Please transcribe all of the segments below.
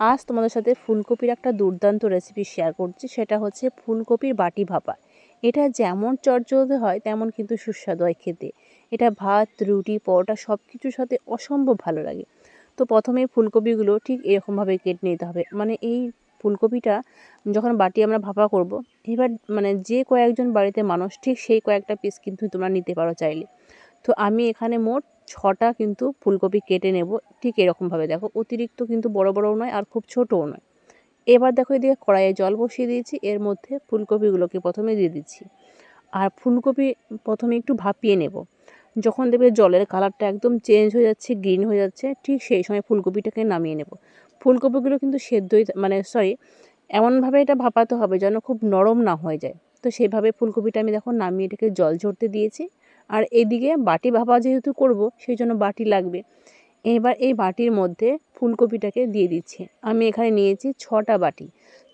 আজ তোমাদের সাথে ফুলকপির একটা দুর্দান্ত রেসিপি শেয়ার করছি, সেটা হচ্ছে ফুলকপির বাটি ভাপা। এটা যেমন চটজলদি হয়, তেমন কিন্তু সুস্বাদু হয় খেতে। এটা ভাত, রুটি, পরোটা সব কিছুর সাথে অসম্ভব ভালো লাগে। তো প্রথমে ফুলকপিগুলো ঠিক এরকমভাবে কেটে নিতে হবে। মানে এই ফুলকপিটা যখন বাটি আমরা ভাপা করব, এবার মানে যে কয়েকজন বাড়িতে মানুষ, ঠিক সেই কয়েকটা পিস কিন্তু তোমরা নিতে পারো চাইলে। তো আমি এখানে মোট ছটা কিন্তু ফুলকপি কেটে নেব, ঠিক এরকমভাবে। দেখো, অতিরিক্ত কিন্তু বড় বড়ও নয় আর খুব ছোটও নয়। এবার দেখো এদিকে কড়াইয়ে জল বসিয়ে দিয়েছি, এর মধ্যে ফুলকপিগুলোকে প্রথমে দিয়ে দিচ্ছি। আর ফুলকপি প্রথমে একটু ভাপিয়ে নেব। যখন দেখবে জলের কালারটা একদম চেঞ্জ হয়ে যাচ্ছে, গ্রিন হয়ে যাচ্ছে, ঠিক সেই সময় ফুলকপিটাকে নামিয়ে নেব। ফুলকপিগুলো কিন্তু সেদ্ধই মানে সরি, এমনভাবে এটা ভাপাতে হবে যেন খুব নরম না হয়ে যায়। তো সেভাবে ফুলকপিটা আমি দেখো নামিয়ে এটাকে জল ঝরতে দিয়েছি। আর এদিকে বাটি ভাপা যেহেতু করব সেই জন্য বাটি লাগবে। এবার এই বাটির মধ্যে ফুলকপিটাকে দিয়ে দিচ্ছি। আমি এখানে নিয়েছি ছটা বাটি।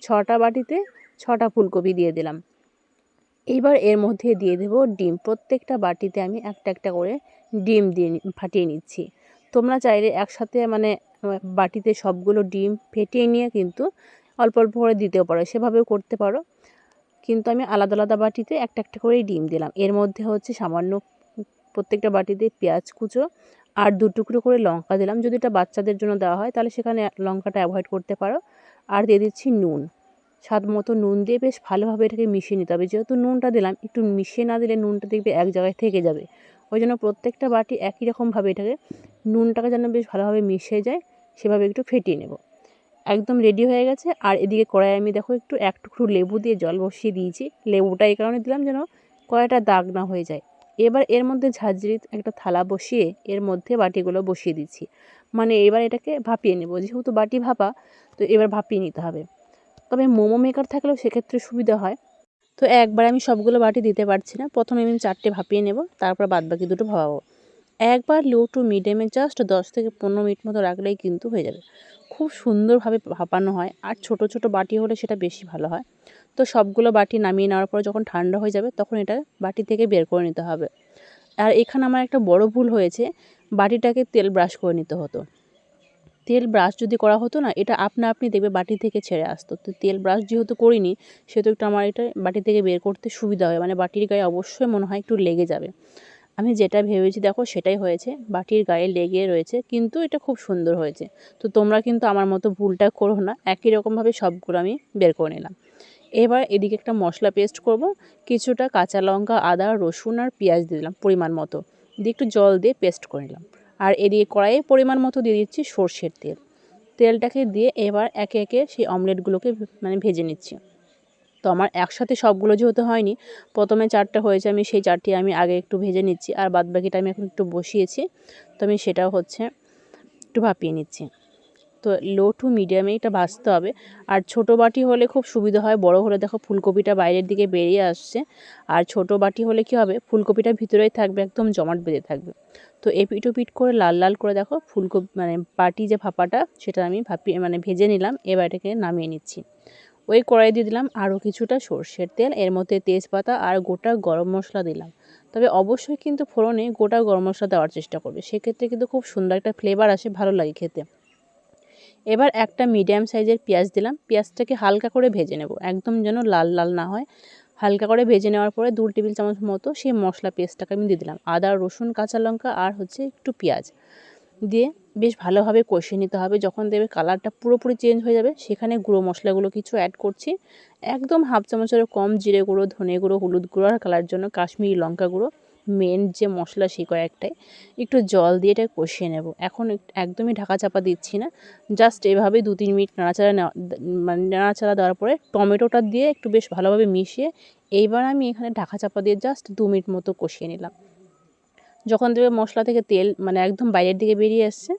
ছটা বাটিতে ছটা ফুলকপি দিয়ে দিলাম। এবার এর মধ্যে দিয়ে দেব ডিম। প্রত্যেকটা বাটিতে আমি একটা একটা করে ডিম দিয়ে ফাটিয়ে নিচ্ছি। তোমরা চাইলে একসাথে মানে বাটিতে সবগুলো ডিম ফেটিয়ে নিয়ে কিন্তু অল্প অল্প করে দিতেও পারো। সেভাবেও করতে পারো। কিন্তু আমি আলাদা আলাদা বাটিতে একটা একটা করেই ডিম দিলাম। এর মধ্যে হচ্ছে সামান্য প্রত্যেকটা বাটিতে পেঁয়াজ কুচো আর দু টুকরো করে লঙ্কা দিলাম। যদি এটা বাচ্চাদের জন্য দেওয়া হয়, তাহলে সেখানে লঙ্কাটা অ্যাভয়েড করতে পারো। আর দিয়ে দিচ্ছি নুন। স্বাদ মতো নুন দিয়ে বেশ ভালোভাবে এটাকে মিশিয়ে নিতে হবে। যেহেতু নুনটা দিলাম, একটু মিশিয়ে না দিলে নুনটা দেখবে এক জায়গায় থেকে যাবে। ওই জন্য প্রত্যেকটা বাটি একই রকমভাবে এটাকে, নুনটাকে যেন বেশ ভালোভাবে মিশে যায়, সেভাবে একটু ফেটিয়ে নেব। একদম রেডি হয়ে গেছে। আর এদিকে কড়াই আমি দেখো একটু এক টুকরো লেবু দিয়ে জল বসিয়ে দিয়েছি। লেবুটা এই কারণে দিলাম যেন কড়াইটা দাগ না হয়ে যায়। এবার এর মধ্যে ঝাঁঝরি একটা থালা বসিয়ে এর মধ্যে বাটিগুলো বসিয়ে দিচ্ছি। মানে এবার এটাকে ভাপিয়ে নেব। যেহেতু বাটি ভাপা, তো এবার ভাপিয়ে নিতে হবে। তবে মোমো মেকার থাকলেও সেক্ষেত্রে সুবিধা হয়। তো একবার আমি সবগুলো বাটি দিতে পারছি না। প্রথমে আমি চারটে ভাপিয়ে নেব, তারপর বাদ বাকি দুটো ভাপাবো। একবার লো টু মিডিয়ামে জাস্ট দশ থেকে পনেরো মিনিট মতো রাখলেই কিন্তু হয়ে যাবে। খুব সুন্দরভাবে ভাপানো হয়। আর ছোট ছোট বাটি হলে সেটা বেশি ভালো হয়। তো সবগুলো বাটি নামিয়ে নেওয়ার পর যখন ঠান্ডা হয়ে যাবে, তখন এটা বাটি থেকে বের করে নিতে হবে। আর এখানে আমার একটা বড় ভুল হয়েছে। বাটিটাকে তেল ব্রাশ করে নিতে হতো। তেল ব্রাশ যদি করা হতো না, এটা আপনা আপনি দেখবে বাটি থেকে ছেড়ে আসতো। তো তেল ব্রাশ যেহেতু করিনি, সেহেতু একটু আমার এটা বাটি থেকে বের করতে সুবিধা হয়। মানে বাটির গায়ে অবশ্যই মনে হয় একটু লেগে যাবে। আমি যেটা ভেবেছি, দেখো, সেটাই হয়েছে। বাটির গায়ে লেগে রয়েছে, কিন্তু এটা খুব সুন্দর হয়েছে। তো তোমরা কিন্তু আমার মতো ভুলটা করো না। একই রকমভাবে সবগুলো আমি বের করে নিলাম। এবার এদিকে একটা মশলা পেস্ট করব। কিছুটা কাঁচা লঙ্কা, আদা, রসুন আর পেঁয়াজ দিয়ে দিলাম পরিমাণ মতো। দিয়ে একটু জল দিয়ে পেস্ট করে নিলাম। আর এদিকে কড়াইয়ে পরিমাণ মতো দিয়ে দিচ্ছি সর্ষের তেল। তেলটাকে দিয়ে এবার একে একে সেই অমলেটগুলোকে মানে ভেজে নিচ্ছি। তো আমার একসাথে সবগুলো যেহেতু হয়নি, প্রথমে চারটা হয়েছে, আমি সেই চারটি আমি আগে একটু ভেজে নিচ্ছি, আর বাদ বাকিটা আমি এখন একটু বসিয়েছি। তো আমি সেটাও হচ্ছে একটু ভাপিয়ে নিচ্ছি। তো লো টু মিডিয়ামে এটা ভাজতে হবে। আর ছোট বাটি হলে খুব সুবিধা হয়, বড় হলে দেখো ফুলকপিটা বাইরের দিকে বেরিয়ে আসছে। আর ছোট বাটি হলে কি হবে, ফুলকপিটা ভিতরেই থাকবে, একদম জমাট বেঁধে থাকবে। তো এপিট ওপিট করে লাল লাল করে দেখো ফুলকপি মানে বাটি যে ভাপাটা, সেটা আমি ভাপিয়ে মানে ভেজে নিলাম, এবার এটাকে নামিয়ে নিচ্ছি। ওই কড়াই দিয়ে দিলাম আরও কিছুটা সর্ষের তেল, এর মধ্যে তেজপাতা আর গোটা গরম মশলা দিলাম। তবে অবশ্যই কিন্তু ফোড়নে গোটা গরম মশলা দেওয়ার চেষ্টা করবে, সেক্ষেত্রে কিন্তু খুব সুন্দর একটা ফ্লেভার আসে, ভালো লাগে খেতে। এবার একটা মিডিয়াম সাইজের পেঁয়াজ দিলাম, পেঁয়াজটাকে হালকা করে ভেজে নেব, একদম যেন লাল লাল না হয়। হালকা করে ভেজে নেওয়ার পরে দু টেবিল চামচ মতো সেই মশলা পেস্টটাকে আমি দিয়ে দিলাম, আদা, রসুন, কাঁচা লঙ্কা আর হচ্ছে একটু পেঁয়াজ। দিয়ে বেশ ভালোভাবে কষিয়ে নিতে হবে। যখন দেবে কালারটা পুরোপুরি চেঞ্জ হয়ে যাবে, সেখানে গুঁড়ো মশলাগুলো কিছু অ্যাড করছি। একদম হাফ চামচের কম জিরে গুঁড়ো, ধনে গুঁড়ো, হলুদ গুঁড়ো আর কালার জন্য কাশ্মীরি লঙ্কা গুঁড়ো মেন যে মশলা সেই কয়েকটাই। একটু জল দিয়ে এটা কষিয়ে নেব। এখন একদমই ঢাকা চাপা দিচ্ছি না। জাস্ট এভাবে দু তিন মিনিট নাড়াচাড়া মানে নাড়াচাড়া দেওয়ার পরে টমেটোটা দিয়ে একটু বেশ ভালোভাবে মিশিয়ে, এইবার আমি এখানে ঢাকা চাপা দিয়ে জাস্ট দু মিনিট মতো কষিয়ে নিলাম। যখন দেবে মশলা থেকে তেল মানে একদম বাইরের দিকে বেরিয়ে আসছে,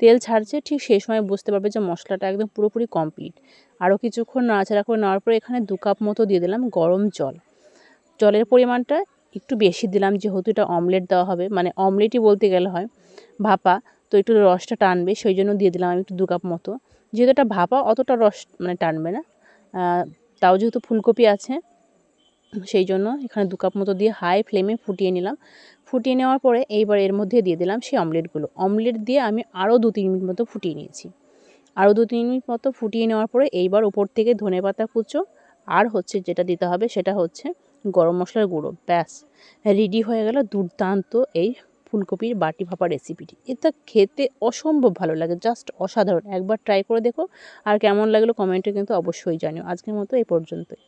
তেল ছাড়ছে, ঠিক সেই সময় বুঝতে পারবে যে মশলাটা একদম পুরোপুরি কমপ্লিট আরও কিছুক্ষণ নাড়াচাড়া করে নেওয়ার পরে এখানে দু কাপ মতো দিয়ে দিলাম গরম জল। জলের পরিমাণটা একটু বেশি দিলাম, যেহেতু এটা অমলেট দেওয়া হবে মানে অমলেটই বলতে গেলে হয়, ভাপা, তো একটু রসটা টানবে, সেই জন্য দিয়ে দিলাম আমি একটু দু কাপ মতো। যেহেতু এটা ভাপা, অতটা রস মানে টানবে না তাও যেহেতু ফুলকপি আছে, সেই জন্য এখানে দু কাপ মতো দিয়ে হাই ফ্লেমে ফুটিয়ে নিলাম। ফুটিয়ে নেওয়ার পরে এইবার এর মধ্যে দিয়ে দিলাম সেই অমলেটগুলো। অমলেট দিয়ে আমি আরও দু তিন মিনিট মতো ফুটিয়ে নিয়েছি। আরও দু তিন মিনিট মতো ফুটিয়ে নেওয়ার পরে এইবার ওপর থেকে ধনেপাতা কুচো আর হচ্ছে যেটা দিতে হবে সেটা হচ্ছে গরম মশলার গুঁড়ো। ব্যাস রেডি হয়ে গেল দুর্দান্ত এই ফুলকপির বাটি ভাপা রেসিপিটি এটা খেতে অসম্ভব ভালো লাগে জাস্ট অসাধারণ। একবার ট্রাই করে দেখো, আর কেমন লাগল কমেন্টে কিন্তু অবশ্যই জানিও। আজকের মতো এই পর্যন্তই।